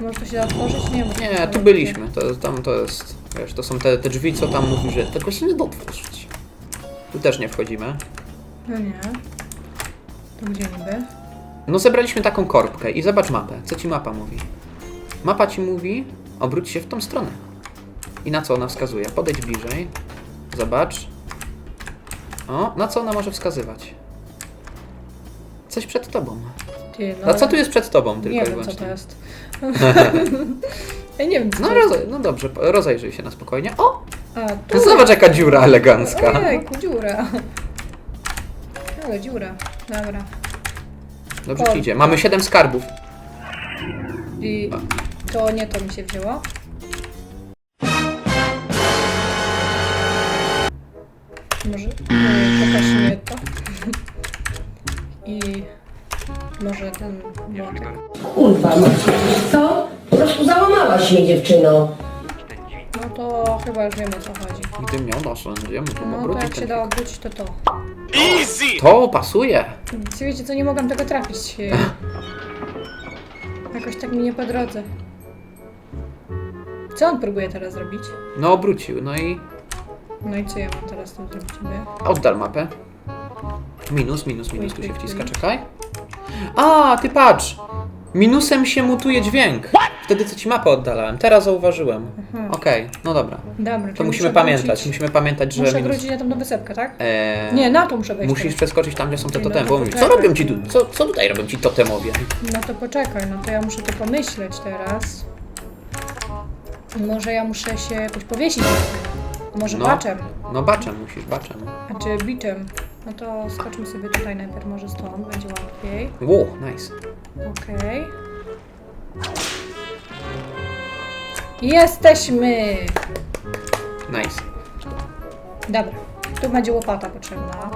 Może to się da otworzyć? Nie, bo Nie, tu byliśmy. To, tam to jest, wiesz, to są te, te drzwi, co tam mówi, że tego się nie da otworzyć. Tu też nie wchodzimy. No nie. To gdzie niby? No zebraliśmy taką korbkę i zobacz mapę. Co ci mapa mówi? Mapa ci mówi, obróć się w tą stronę. I na co ona wskazuje? Podejdź bliżej. Zobacz. O, na co ona może wskazywać? Coś przed tobą. Ty, no, A co tu jest przed tobą tylko Nie i wiem, co wyłącznie? to jest. ja nie wiem, co No, to jest. roz, no dobrze, po- rozejrzyj się na spokojnie. O! A, tu. Zobacz jaka dziura elegancka. Ojejku, dziura. Ale dziura. Dobra. Dobrze ci idzie. Mamy 7 skarbów. I to nie to mi się wzięło. Może yy, pokaż mnie to. I może ten młotek. Kurwa, no. Co? Po prostu załamałaś mnie, dziewczyno. No to chyba już wiem o co chodzi. Gdy miał narzędzie, mógłbym No to obrócić jak się da fik. odwrócić, to to. To pasuje. Czy wiecie co, nie mogłam tego trafić. Jakoś tak mi nie po drodze. Co on próbuje teraz zrobić? No obrócił, no i No i co ja mam teraz z tym zrobić? niby? oddal mapę. Minus, minus, minus, tu się wciska, czekaj. A, ty patrz! Minusem się mutuje dźwięk. Wtedy co ci mapę oddalałem, teraz zauważyłem. Okej, no dobra. Dobra, To czyli musimy muszę pamiętać, wrócić- musimy pamiętać, że Muszę minus... wrócić na tą wysepkę, tak? Eee, Nie, na to muszę wejść. Musisz przeskoczyć tam, gdzie są te totemy, to bo mówisz, co poczekaj. robią ci tu? Co, co tutaj robią ci totemowie? No to poczekaj, no to ja muszę to pomyśleć teraz. Może ja muszę się jakoś powiesić. na tym. Może No. baczem, No baczem musisz, baczem. a czy biczem. No to skoczmy sobie tutaj najpierw, może stąd, będzie łatwiej. Ło, nice. Okej. Jesteśmy! Nice. Dobra, tu będzie łopata potrzebna.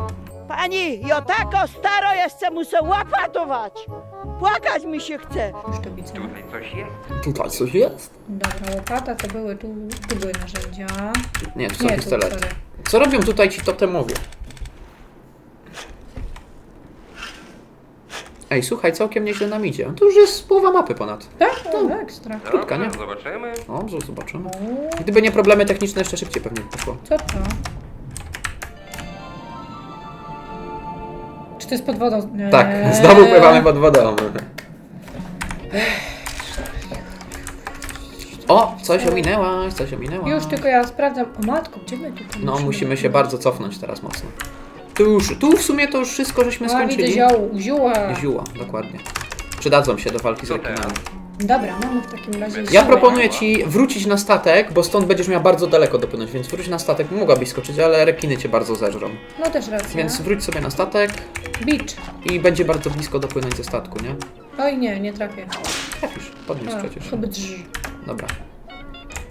Pani, ja tako staro jestem, muszę łapatować. Płakać mi się chce. Już to widzę. Tutaj coś jest? Dobra, łopata to były tu, tu były narzędzia. Nie, to są Nie, tu, pistolety. sorry. Co robią tutaj ci totemowie? Ej, słuchaj, całkiem nieźle nam idzie. To już jest połowa mapy ponad. Tak? No, ekstra. Krótka, nie? Zobaczymy. Dobrze, zobaczymy. O, Gdyby nie problemy techniczne, jeszcze szybciej pewnie by poszło. co to? Czy to jest pod wodą? Nie. Tak, znowu pływamy pod wodą. O, coś ominęłaś, coś ominęłaś. Już tylko ja sprawdzam. O matko, gdzie my tutaj No, musimy się bardzo cofnąć teraz mocno. Tu już, tu w sumie to już wszystko żeśmy A, widzę skończyli. zioł, zióła. Zióła, dokładnie. Przydadzą się do walki z rekinami. Dobra, mamy w takim razie Ja proponuję ci wrócić na statek, bo stąd będziesz miał bardzo daleko dopłynąć, więc wróć na statek. Mogłabyś skoczyć, ale rekiny cię bardzo zeżrą. No też racja. Więc wróć sobie na statek Beach. i będzie bardzo blisko dopłynąć ze statku, nie? Oj nie, nie trafię. Trafisz, podnieś A, przecież. chyba drż. Dobra.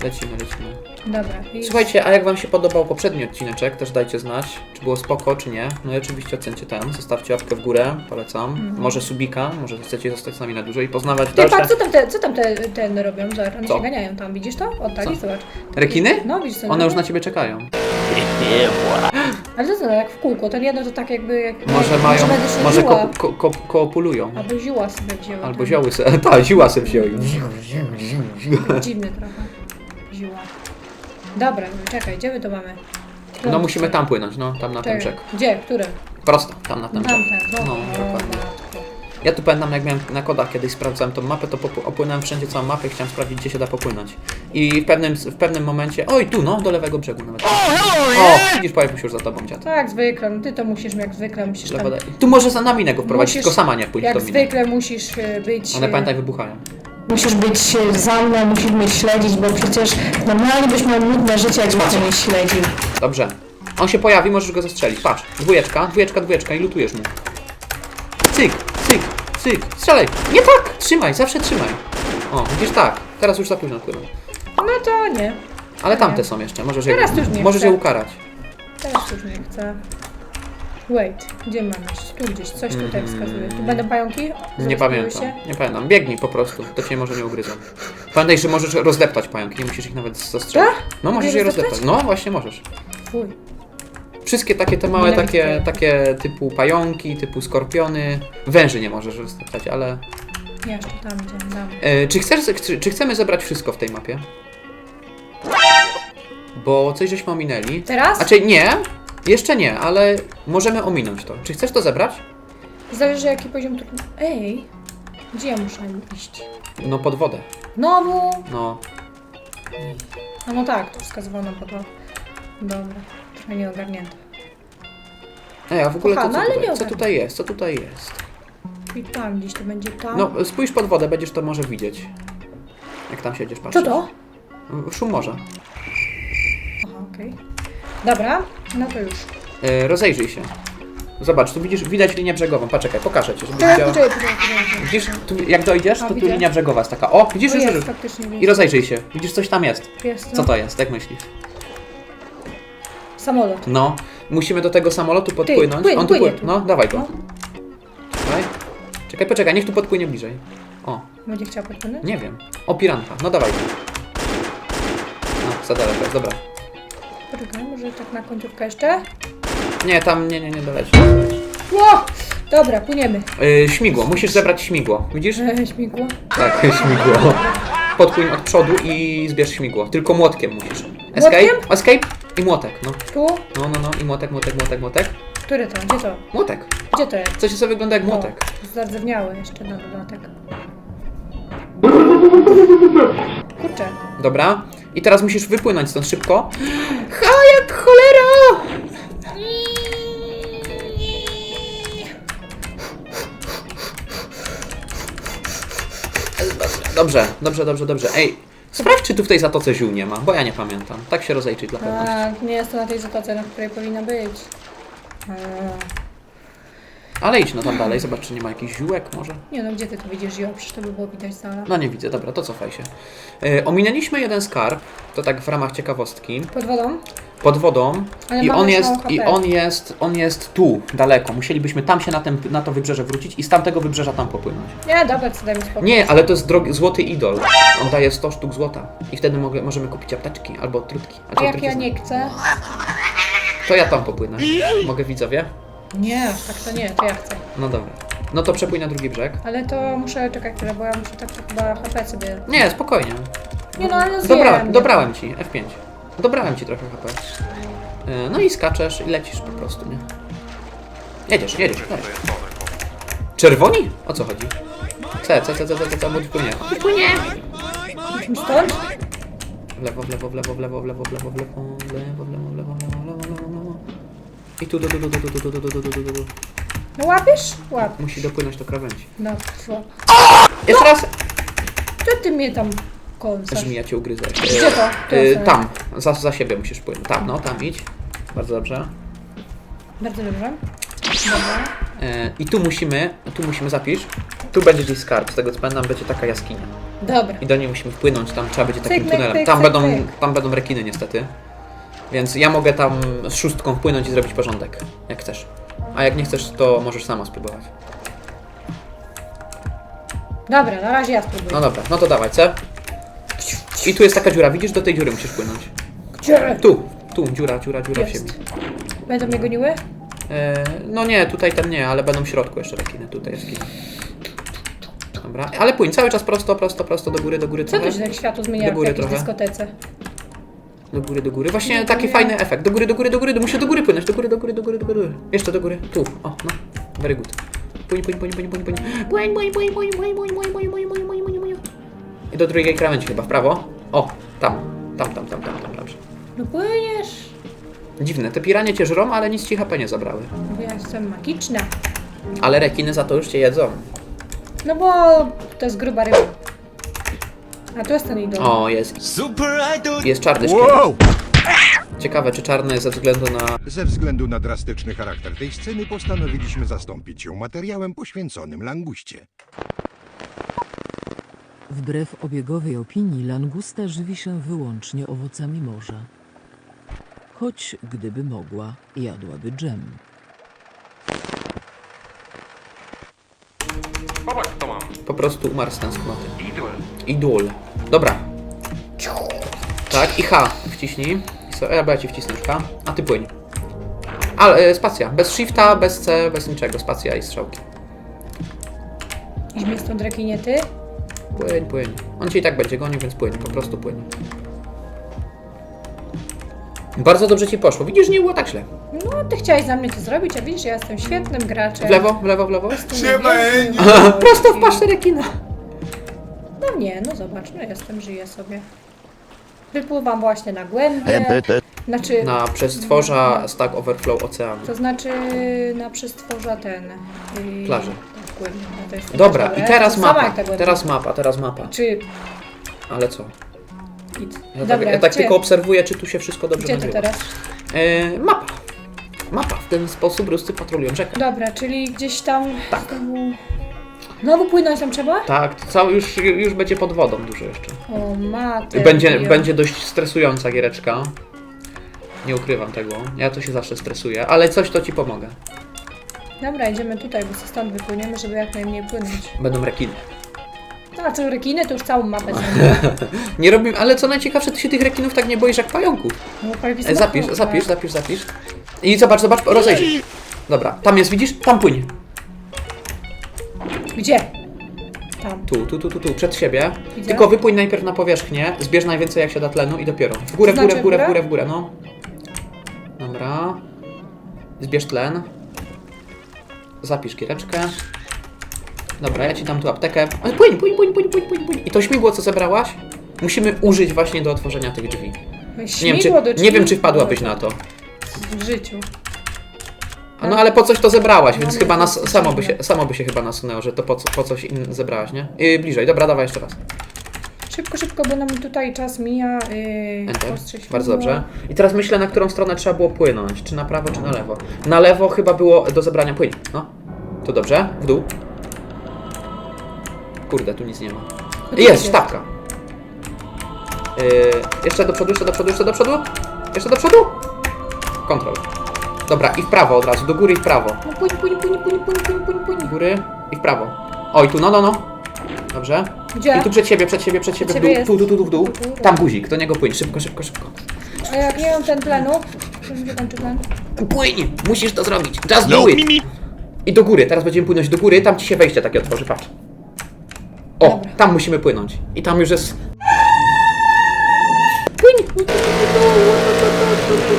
Lecimy, lecimy. Dobra. I Słuchajcie, a jak wam się podobał poprzedni odcineczek, też dajcie znać, czy było spoko, czy nie. No i oczywiście ocencie ten, zostawcie łapkę w górę, polecam. Może subika, może chcecie zostać z nami na dłużej i poznawać Mhm. Ty dalsze... patrz, co tam te, co tam te, ten robią? Zobacz, one Co? się ganiają tam, widzisz to? Oddali, Co? zobacz. Rekiny? No, widzisz co One już robią? na ciebie czekają. Ale to co, jak w kółko, ten jeden to tak jakby... Jak, Może jak, mają, będę się może ko, ko, ko, koopulują. Albo zióła sobie wzięła. Albo ten. zioły se, ta, ziła se wzięli. Dziwny trochę. Dobra, czekaj, gdzie my to mamy? No musimy tam płynąć, no, tam na ten Czekaj, brzeg. Gdzie? Które? Prosto, tam na ten brzeg. Tamten, No, dokładnie. Ja tu pamiętam, jak miałem na kodach kiedyś sprawdzałem tą mapę, to popu- opłynąłem wszędzie całą mapę i chciałem sprawdzić, gdzie się da popłynąć. I w pewnym, w pewnym momencie, oj tu, no, do lewego brzegu nawet. O, widzisz, pojawił się już za tobą dziad. Tak, zwykle, no ty to musisz, jak zwykle musisz tam... Tu może za nami go wprowadzić, Musisz- tylko sama nie pójdź Jak do mnie. zwykle musisz y, być... One y, pamiętaj wybuchają. Musisz być e, za mną, musisz mnie śledzić, bo przecież normalnie byś miał nudne życie, jakbyś mnie śledził. Dobrze. On się pojawi, możesz go zastrzelić. Patrz, dwójeczka, dwójeczka, dwójeczka i lutujesz mu. Cyk, cyk, cyk. Strzelaj. Nie tak! Trzymaj, zawsze trzymaj. O, widzisz tak. Teraz już za późno płyną. No to nie. Ale Nie. tamte są jeszcze, możesz je, Teraz już nie możesz chcę. je ukarać. Teraz już nie chcę. Wait, gdzie mam iść? Tu gdzieś, coś tutaj wskazuje. Tu będą pająki? Nie pamiętam, się? nie pamiętam. Biegnij po prostu, to cię może nie ugryzą. Pamiętaj, że możesz rozdeptać pająki, nie musisz ich nawet zastrzelić. Tak? No możesz Mogę je rozdeptać? rozdeptać. No właśnie możesz. Fuj. Wszystkie takie te małe, Nienawidzę takie, pająków. takie typu pająki, typu skorpiony. Węży nie możesz rozdeptać, ale Nie, jeszcze tam idziemy, damy. E, czy, chcesz, czy, czy chcemy zebrać wszystko w tej mapie? Bo coś żeśmy ominęli. Teraz? Znaczy nie, jeszcze nie, ale możemy ominąć to. Czy chcesz to zebrać? Zależy jaki poziom trudności. Ej, gdzie ja muszę iść? No pod wodę. Znowu? No. No, no tak, to wskazywało na podłogę. Dobra, trochę nieogarnięte. Ej, a w ogóle to co ale tutaj, nie co tutaj jest? Co tutaj jest? I tam gdzieś to będzie tam. No, spójrz pod wodę, będziesz to może widzieć. Jak tam siedzisz, Co patrzysz. to? Szum morza. Aha, okej. Dobra, no to już. E, rozejrzyj się. Zobacz, tu widzisz, widać linię brzegową. Poczekaj, pokażę ci, żeby Poczekaj, widział. poczekaj, poczekaj, poczekaj. Widzisz, tu, jak dojdziesz, A, to tu widzę. linia brzegowa jest taka. O, widzisz, O, już, jest, już. faktycznie I rozejrzyj się. Widzisz, coś tam jest. Jest, no. Co to jest? Jak myślisz? Samolot. No, musimy do tego samolotu podpłynąć. płyń, On tu płynie płynie. tu. No, dawaj go. No. Dawaj. Czekaj, poczekaj, niech tu podpłynie bliżej. O, Będzie chciała podpłynąć? nie wiem. O, piranka. No dawaj. No, za daleko jest, dobra. Poczekaj, może tak na końcówkę jeszcze? Nie, tam, nie, nie, nie doleci. Ło! Dobra, płyniemy. Yy, śmigło, musisz zebrać śmigło. Widzisz? E, śmigło. Tak, śmigło. Podpłyń od przodu i zbierz śmigło. Tylko młotkiem musisz. Escape, Młotkiem? escape i młotek, no. Tu? No, no, no, i młotek, młotek, młotek, młotek. Który to? Gdzie to? Młotek. Gdzie to jest? Coś sobie wygląda jak młotek. O, zardzewiały jeszcze na dodatek. Kurczę. Dobra. I teraz musisz wypłynąć stąd szybko. Ha, jak cholera! Dobrze, dobrze, dobrze, dobrze. Ej, sprawdź, czy tu w tej zatoce ziół nie ma, bo ja nie pamiętam. Tak się rozejrzyj dla pewności. A, nie jest to na tej zatoce, na której powinna być. A, Ale idź no tam dalej, zobacz, czy nie ma jakichś ziółek może. nie no, gdzie ty to widzisz ją? Przecież to by było widać z dala. No nie widzę, dobra, to cofaj się. E, ominęliśmy jeden skarb, to tak w ramach ciekawostki, Pod wodą? pod wodą Ale i mamy on już jest, mało i HP. on jest, on jest tu, daleko. Musielibyśmy tam się na, ten, na to wybrzeże wrócić i z tamtego wybrzeża tam popłynąć. Nie, dobra, co daj mi spokój. Nie, ale to jest drogi, złoty idol. On daje 100 sztuk złota i wtedy mogę, możemy kupić apteczki albo trutki. A Znaczy, jak trutki ja nie chcę? To ja tam popłynę. Mogę widzowie? Nie, aż tak to nie, to ja chcę. No dobra. No to przepłyń na drugi brzeg. Ale to muszę czekać chwilę, bo ja muszę tak chyba HP sobie... Nie, spokojnie. Nie no, ale zjem. Dobra, dobrałem ci, F5. Dobrałem ci trochę HP. E, No i skaczesz i lecisz po prostu, nie? Jedziesz, jedziesz, jedziesz. Czerwoni? O co chodzi? C, C, C, C, C, C, C, płynie. Musimy stąd? W lewo, w lewo, w lewo, w lewo, w lewo, w lewo, w lewo, w lewo, w lewo, w lewo, w lewo. I tu, du, du, du, du, du, du, du, du, du, du, du, du. No łapiesz? Łap. Musi dopłynąć do krawędzi. No, szło. Jeszcze raz! Co ty mnie tam kąsasz? Żmija cię ugryzę. Gdzie to? Tu E, sobie. Tam, za, za siebie musisz płynąć. Tam, no, tam idź. Bardzo dobrze. Bardzo dobrze. Dobra. E, I tu musimy, tu musimy zapisz. Tu będzie gdzieś skarb, z tego co pamiętam będzie taka jaskinia. Dobra. I do niej musimy wpłynąć, tam trzeba będzie takim Cyk, myk, tunelem. pyk, Tam cyk, będą, pyk. tam będą rekiny niestety. Więc ja mogę tam z szóstką wpłynąć i zrobić porządek, jak chcesz. A jak nie chcesz, to możesz sama spróbować. Dobra, na razie ja spróbuję. No dobra, no to dawaj, C. I tu jest taka dziura, widzisz? Do tej dziury musisz płynąć. Gdzie? Tu, tu, dziura, dziura, dziura w Jest. ziemi. Będą mnie goniły? E, no nie, tutaj ten nie, ale będą w środku jeszcze rekiny, tutaj jest kina. Dobra, ale płyń cały czas prosto, prosto, prosto, do góry, do góry Co trochę. to się tak światło zmienia Do w góry jakiejś trochę. dyskotece? Do góry, do góry. Właśnie Nie, taki fajny efekt. Do góry, do góry, do góry. Muszę do góry płynąć. Do góry, do góry, do góry, do góry. Jeszcze do góry. Tu. O, no. Very good. Płyń, płyń, płyń, płyń, płyń. Płyń, płyń, płyń, płyń, płyń, płyń, płyń, płyń, płyń, płyń, płyń, płyń, płyń. I do drugiej krawędzi chyba, w prawo. O, tam. Tam, tam, tam, tam, tam, dobrze. No płyniesz. Dziwne, te piranie cię żrą, ale nic ci HP nie zabrały. Bo ja jestem magiczna. Ale rekiny za to już cię jedzą. No bo to jest gruba ryba. A tu jest ten idol. O, jest. Super Idol! Jest czarny szkielet. Wow! Ciekawe, czy czarny ze względu na... Ze względu na drastyczny charakter tej sceny postanowiliśmy zastąpić ją materiałem poświęconym languście. Wbrew obiegowej opinii, langusta żywi się wyłącznie owocami morza. Choć gdyby mogła, jadłaby dżem. Po prostu umarł z tęsknoty. Idol. Dobra. Tak, i H wciśnij. I so, ja ci wcisnę już H, a ty płyń. Ale e, spacja. Bez shifta, bez C, bez niczego. Spacja i strzałki. Idźmy stąd rekinie, ty. Płyń, płyń. On cię i tak będzie gonił, więc płyń, po prostu płyń. Bardzo dobrze ci poszło. Widzisz, nie było tak źle. No, ty chciałeś za mnie to zrobić, a widzisz, ja jestem świetnym graczem. W lewo, w lewo, w lewo. Siema, Prosto w paszczę rekina. No nie, no zobacz, no jestem, żyję sobie. Wypływam właśnie na głębie. Znaczy, Na przestworza Stack Overflow oceanu. to znaczy na przestworza ten... Plaży. Tak, głębie. No to jest Dobra, dobre. i teraz sama mapa. jak ta głębia. Teraz mapa, teraz mapa. Czy... Ale co? Ja tak, Dobra, ja tak gdzie, tylko obserwuję, czy tu się wszystko dobrze gdzie ty nagrywa. teraz? E, mapa. Mapa. W ten sposób ruscy patrolują rzekę. Dobra, czyli gdzieś tam... Tak. Znowu... Znowu płynąć tam trzeba? Tak, to cały już, już będzie pod wodą dużo jeszcze. O matę. Będzie, będzie dość stresująca giereczka. Nie ukrywam tego. Ja to się zawsze stresuję, ale coś to ci pomogę. Dobra, idziemy tutaj, bo stąd wypłyniemy, żeby jak najmniej płynąć. Będą rekiny. No, a co rekiny, to już całą mapę. Nie robimy, ale co najciekawsze, ty się tych rekinów tak nie boisz jak pająków. No, prawie E, zapisz, smaku, zapisz, tak. zapisz, zapisz. I zobacz, zobacz, rozejrzyj. się. Dobra, tam jest, widzisz? Tam płyń. Gdzie? Tam. Tu, tu, tu, tu, tu, przed siebie. Widzę. Tylko wypłyń najpierw na powierzchnię, zbierz najwięcej jak się da tlenu i dopiero. W górę, w Znaczy górę, w górę, w górę? w górę, no. Dobra. Zbierz tlen. Zapisz giereczkę. Dobra, ja ci dam tu aptekę. Ale płyń, płyń, płyń, płyń, płyń, płyń, płyń. I to śmigło, co zebrałaś, musimy użyć właśnie do otworzenia tych drzwi. Nie wiem, czy, Śmigło do drzwi? nie wiem, czy wpadłabyś na to. W życiu. A No ale po coś to zebrałaś, więc Mamy chyba to nas, samo, by się, samo by się chyba nasunęło, że to po, co- po coś in, zebrałaś, nie? Yy, bliżej, dobra, dawaj jeszcze raz. Szybko, szybko, bo nam tutaj czas mija. Yy, Enter. światło. Bardzo dobrze. I teraz myślę, na którą stronę trzeba było płynąć. Czy na prawo, czy na lewo. Na lewo chyba było do zebrania płyń. No. Tu dobrze. W dół. Kurde, tu nic nie ma. No tu Jest, jest. sztabka. Yy, jeszcze do przodu, jeszcze do przodu, jeszcze do przodu. Jeszcze do przodu. Kontrol. Dobra, i w prawo od razu. Do góry i w prawo. No płyń, płyń, płyń, płyń, płyń, płyń, płyń. Do góry i w prawo. Oj, tu, no, no, no. Dobrze. Gdzie? I tu przed siebie, przed siebie, przed siebie, w dół. jest. Tu, tu, tu, tu, w dół. Tu, tu, Tam guzik, do niego płyń. Szybko, szybko, szybko. A jak nie mam ten? Gdzie czy tlen? Płyń! Musisz to zrobić. Just do it! I do góry, teraz będziemy płynąć do góry, tam ci się wejście takie otworzy, patrz. O, Dobra. tam musimy płynąć. I tam już jest... Płyń!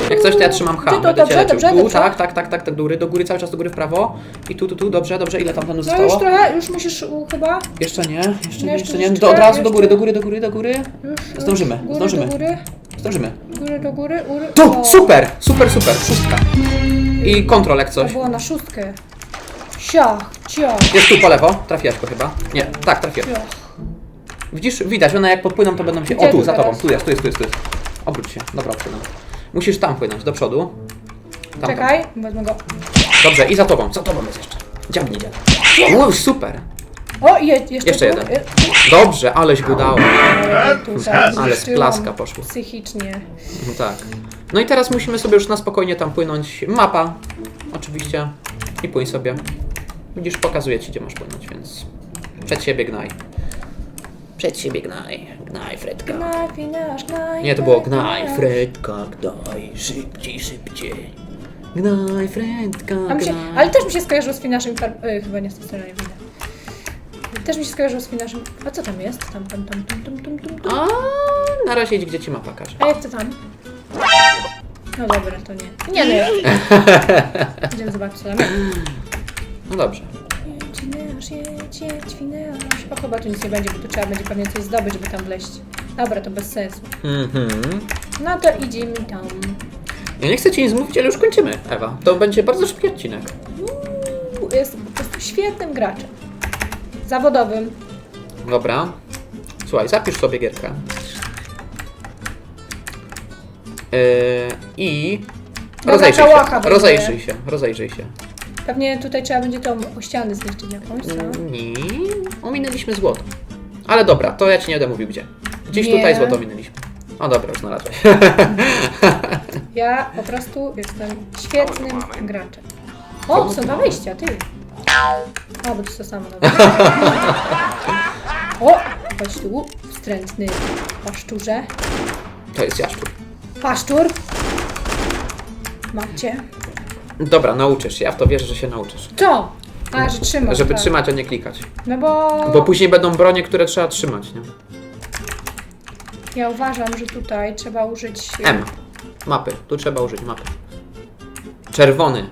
Jak coś, to ja trzymam H, Gdzie to? będę cię Dobrze, leczył. dobrze, tu, dobrze. tak, tak, tak, tak, tak, do góry, do góry, cały czas do góry w prawo. I tu, tu, tu, dobrze, dobrze, ile tam tlenu No już zostało? trochę, już musisz u, chyba. Jeszcze nie, jeszcze nie, jeszcze nie. Do, od razu do góry, do góry, do góry, do góry. Już, Zdążymy. Góry, zdążymy. Do góry, Zdążymy. góry, do góry, góry. Tu, super, super, super, szóstka. I kontrol jak To coś. było na szóstkę. Ciach, ciach, Jest tu po lewo, trafiłaś go chyba. Nie, tak, trafiłem. ciach. Widzisz, widać, one jak podpłyną, to będą się... Gdzie O, tu, tu za tobą, tu jest, tu jest, tu jest, tu jest. Obróć się, dobra, odpłynę. Musisz tam płynąć, do przodu. Tam, Czekaj, wezmę go. Tam. Dobrze, i za tobą, za tobą jest jeszcze. Dziabnij dziad. Wow, super. O, je, jeszcze, Jeszcze jeden. Je- Dobrze, aleś go dało. Ale tutaj Ale z zniszczyłam plaska poszło. Psychicznie. No tak. No i teraz musimy sobie już na spokojnie tam płynąć. Mapa, oczywiście. I płyń sobie. Widzisz, pokazuję ci, gdzie masz płynąć, więc... Przed siebie gnaj. Przed siebie gnaj. Gnaj, Fredka. Gnaj, finasz, gnaj. Nie, to było gnaj, Fredka, gnaj, szybciej, szybciej. Gnaj, Fredka, A mi się, gnaj. ale też mi się skojarzyło z finaszem far... e, chyba nie z tej strony, nie widzę. Też mi się skojarzyło z finaszem... A co tam jest? Tam, tam, tam, tam, tam, tam, tam. A na razie idź, gdzie ci mapa każe. A jak to tam? No dobra, to nie. Nie, no. Idziemy zobaczyć, co tam jest. No dobrze. Jedź, finasz, jedź, jedź, finasz. O, chyba tu nic nie będzie, bo tu trzeba będzie pewnie coś zdobyć, żeby tam wleść. Dobra, to bez sensu. Mhm. No to idziemy tam. Ja nie chcę ci nic mówić, ale już kończymy, Ewa. To będzie bardzo szybki odcinek. Uuu, Jest po prostu świetnym graczem. Zawodowym. Dobra. Słuchaj, zapisz sobie gierkę. Yy, I... Dobra, Rozejrzyj kałacha się, będzie. rozejrzyj się, rozejrzyj się. Pewnie tutaj trzeba będzie tą o ściany zniszczyć jakąś, co? Nie, ominęliśmy złoto. Ale dobra, to ja ci nie będę mówił gdzie. Gdzieś Nie. tutaj złoto minęliśmy. O dobra, już znalazłeś. Ja po prostu jestem świetnym graczem. O, są dwa wyjścia, ty. O, bo to jest to samo. Dobra. O, chodź tu, wstrętny paszczurze. To jest jaszczur. Paszczur. Mam cię. Dobra, nauczysz się, ja w to wierzę, że się nauczysz. Co? A, że trzymasz, Żeby tak. trzymać, a nie klikać. No bo, Bo później będą bronie, które trzeba trzymać, nie? ja uważam, że tutaj trzeba użyć... M. Mapy. Tu trzeba użyć mapy. Czerwony.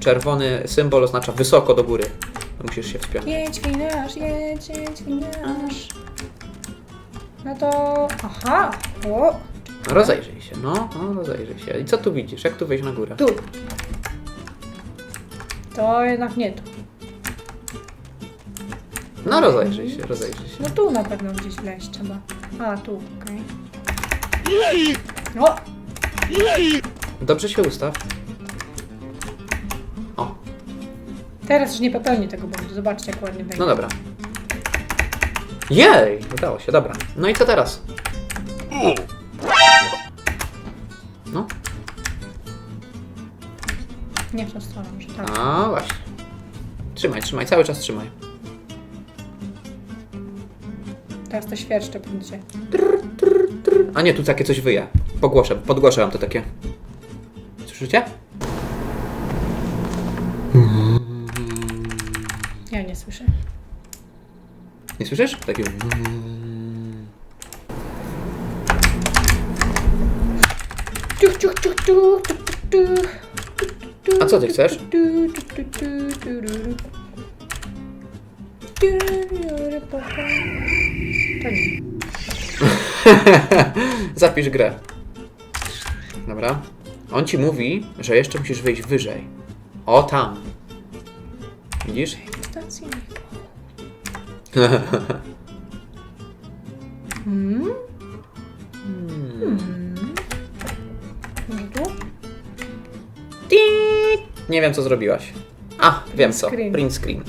Czerwony symbol oznacza wysoko do góry. Musisz się wspiąć. Jedź winiarz, jedź, jedź winiarz. No to... Aha! O, Rozejrzyj się, no, no, rozejrzyj się. I co tu widzisz? Jak tu wejść na górę? tu. To jednak nie tu. No, rozejrzyj się, rozejrzyj się. No tu na pewno gdzieś wleźć trzeba. A, tu, okej. O! Dobrze się ustaw. O, Teraz już nie popełnię tego błędu. Zobaczcie, jak ładnie wejdzie. no dobra. Jej! Udało się, dobra. No i co teraz? No, Nie w tą stronę, że tak. a właśnie. Trzymaj, trzymaj, cały czas trzymaj. Teraz to świerszcze będzie. A nie, tu takie coś wyje. Pogłoszę, podgłoszę wam to takie. Słyszycie? Ja nie słyszę. Nie słyszysz? Takie... Ciuch, ciuch, ciuch, ciuch, ciuch, ciuch, ciuch. A co ty chcesz? To nie. Zapisz grę. Dobra. On ci mówi, że jeszcze musisz wejść wyżej. O, tam. Widzisz? Stacji nie. Może tu? Nie wiem, co zrobiłaś. A, wiem co. Print screen.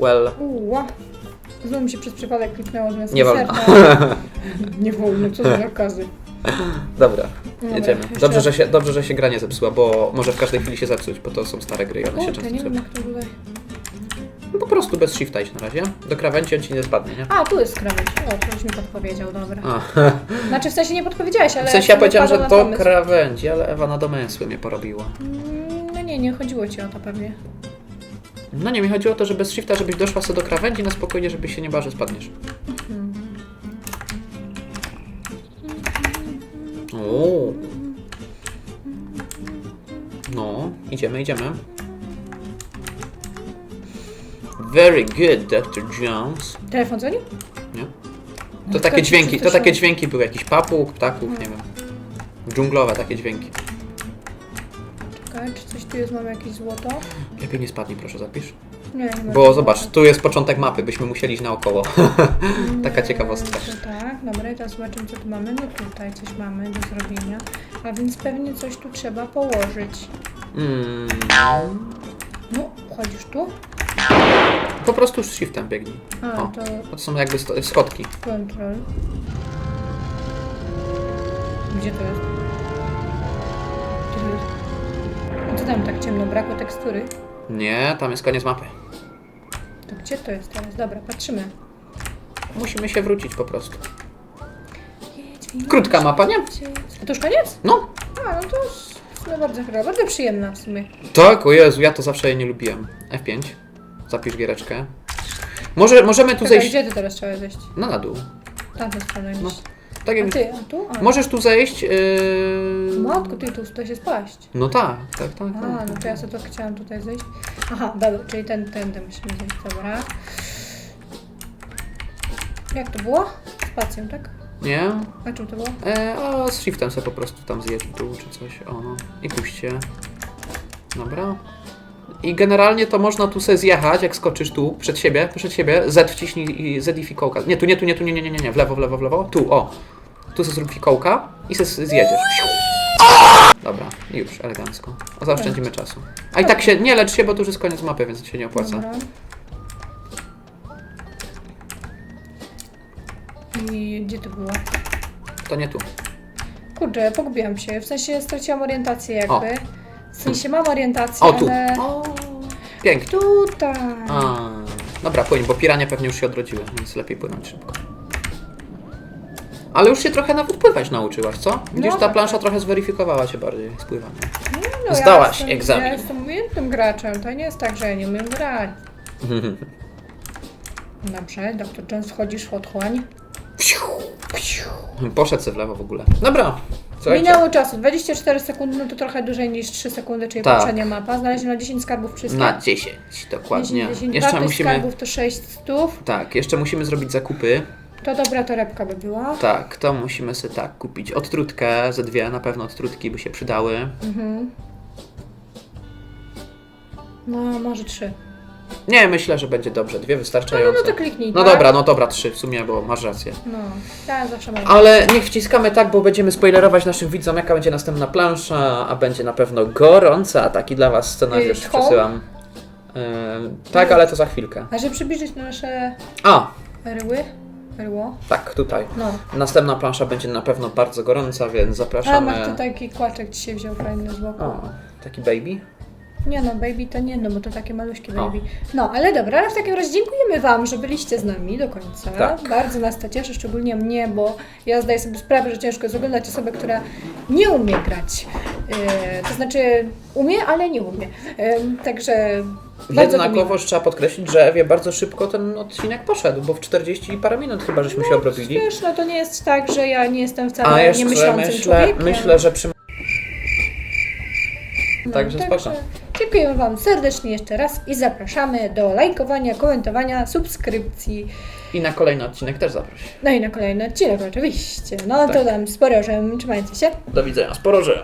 Well, Uła. Znowu mi się przez przypadek kliknęło zamiast Nie wolno. Nie wolno, co za okazy. dobra. Dobra, Jedziemy. jeszcze Dobrze raz. że, się, dobrze, że się gra nie zepsuła, bo może w każdej chwili się zepsuć, bo to są stare gry i one się często nie wiem psują. jak to tutaj. No po prostu bez shifta idź na razie. Do krawędzi on ci nie spadnie, nie? A, tu jest krawędź. O, to już mi podpowiedział, dobra. A. Znaczy w sensie nie podpowiedziałeś, ale... W sensie ja sobie powiedziałem, że na to pomysł. krawędzi, ale Ewa na domysły mnie porobiła. Mm, No nie, nie chodziło ci o to pewnie. No nie, mi chodziło o to, że bez shifta, żebyś doszła sobie do krawędzi na spokojnie, żebyś się nie bała, że spadniesz. O. No, idziemy, idziemy. Very good, Dr. Jones. Telefon dzwoni? Nie? No, To takie tak, dźwięki, to takie dźwięki były, jakiś papug, ptaków, nie wiem. Dżunglowe takie dźwięki. Tu jest, mamy jakieś złoto? Lepiej nie spadnij, proszę, zapisz. Nie, nie Bo zobacz, tu jest początek mapy, byśmy musieli iść naokoło. Taka ciekawostka. To tak, dobra, i teraz zobaczymy co tu mamy. No tutaj coś mamy do zrobienia. A więc pewnie coś tu trzeba położyć. Mm, No, chodzisz tu? po prostu z shiftem biegnij. A, O. to To są jakby sto- schodki. control. Gdzie to jest? Co tam tak ciemno? Brakło tekstury? Nie, tam jest koniec mapy. To gdzie to jest teraz? Dobra, patrzymy. Musimy się wrócić po prostu. Krótka mapa, nie? A to już koniec? No, A, no to jest sumie bardzo, bardzo przyjemna w sumie. tak, o Jezu, ja to zawsze jej nie lubiłem. F5. Zapisz giereczkę. Może, możemy tu Czekaj, zejść... gdzie ty teraz trzeba zejść? No na dół. Tamtą stronę No. iść. Tak A jak... ty, a tu? A. Możesz tu zejść... Yy... Matko, ty tu da się spaść. No tak, tak, tak. A, tak. no to ja sobie to chciałam tutaj zejść. Aha, dobra, czyli ten, tędy musimy zejść, dobra. Jak to było? Spacją, tak? Nie? A czym to było? E, a z shiftem sobie po prostu tam zjedź dół czy coś. O, no. I puśćcie. Dobra. I generalnie to można tu sobie zjechać, jak skoczysz tu, przed siebie, przed siebie, Z wciśnij i Z i fikołka. Nie, tu nie, tu nie, tu nie, nie, nie, nie, nie, w lewo, w lewo, w lewo. Tu, o. Tu sobie zrób fikołka i se zjedziesz. Dobra, już, elegancko. O, zaoszczędzimy czasu. A i tak się, nie lecz się, bo to już jest koniec mapy, więc się nie opłaca. Dobra. I gdzie to było? To nie tu. Kurczę, pogubiłam się. W sensie straciłam orientację jakby. W sensie mam orientację, O, tu. ale... O, pięknie. Tutaj. A, dobra, płyń, bo pirania pewnie już się odrodziły, więc lepiej płynąć szybko. Ale już się trochę nawet pływać nauczyłaś, co? Widzisz, No ta tak. plansza trochę zweryfikowała cię bardziej z pływaniem. No, Zdałaś ja jestem, egzamin. Ja jestem umiejętnym graczem, to nie jest tak, że ja nie umiem grać. Dobrze, doktor Jones wchodzisz w otchłań. Poszedł sobie w lewo w ogóle. Dobra, słuchajcie. Minęło czasu, 24 sekundy, no to trochę dłużej niż 3 sekundy, czyli Tak. poprzednia mapa. Znaleziono 10 skarbów wszystkich. Na 10, dokładnie. 10, 10, Jeszcze wartość musimy... skarbów to 6 stów. Tak, jeszcze musimy zrobić zakupy. To dobra torebka by była. Tak, to musimy sobie tak kupić. Odtrutkę, ze dwie, na pewno odtrutki by się przydały. No, może 3. Nie, myślę, że będzie dobrze. Dwie No, wystarczające. no to kliknij, No tak? dobra, no dobra, trzy w sumie, bo masz rację. No, ja zawsze mam. Ale niech wciskamy tak, bo będziemy spoilerować naszym widzom, jaka będzie następna plansza, a będzie na pewno gorąca. Taki dla Was scenariusz Yy, tchą? przesyłam. Yy, tak, ale to za chwilkę. A żeby przybliżyć nasze A, perły, perło, tak, tutaj. no. Następna plansza będzie na pewno bardzo gorąca, więc A, zapraszamy. masz tu taki kłaczek dzisiaj wziął fajny z boku. O, taki baby. Nie no, baby to nie, no bo to takie maluśkie baby. No, ale dobra, w takim razie dziękujemy Wam, że byliście z nami do końca. Tak. Bardzo nas to cieszy, szczególnie mnie, bo ja zdaję sobie sprawę, że ciężko jest oglądać osobę, która nie umie grać. Yy, to znaczy umie, ale nie umie. Yy, także to. Jednakowoż trzeba podkreślić, że Ewie bardzo szybko ten odcinek poszedł, bo w 40 i parę minut chyba żeśmy się obrobili. Wiesz, no to nie jest tak, że ja nie jestem wcale A jeszcze niemyślącym myślę, człowiekiem. myślę, że przy... No, Także spoko. Dziękujemy Wam serdecznie jeszcze raz i zapraszamy do lajkowania, komentowania, subskrypcji. I na kolejny odcinek też zaproś. No i na kolejny odcinek oczywiście. No to Tak. tam sporo, że trzymajcie się. Do widzenia z porożem.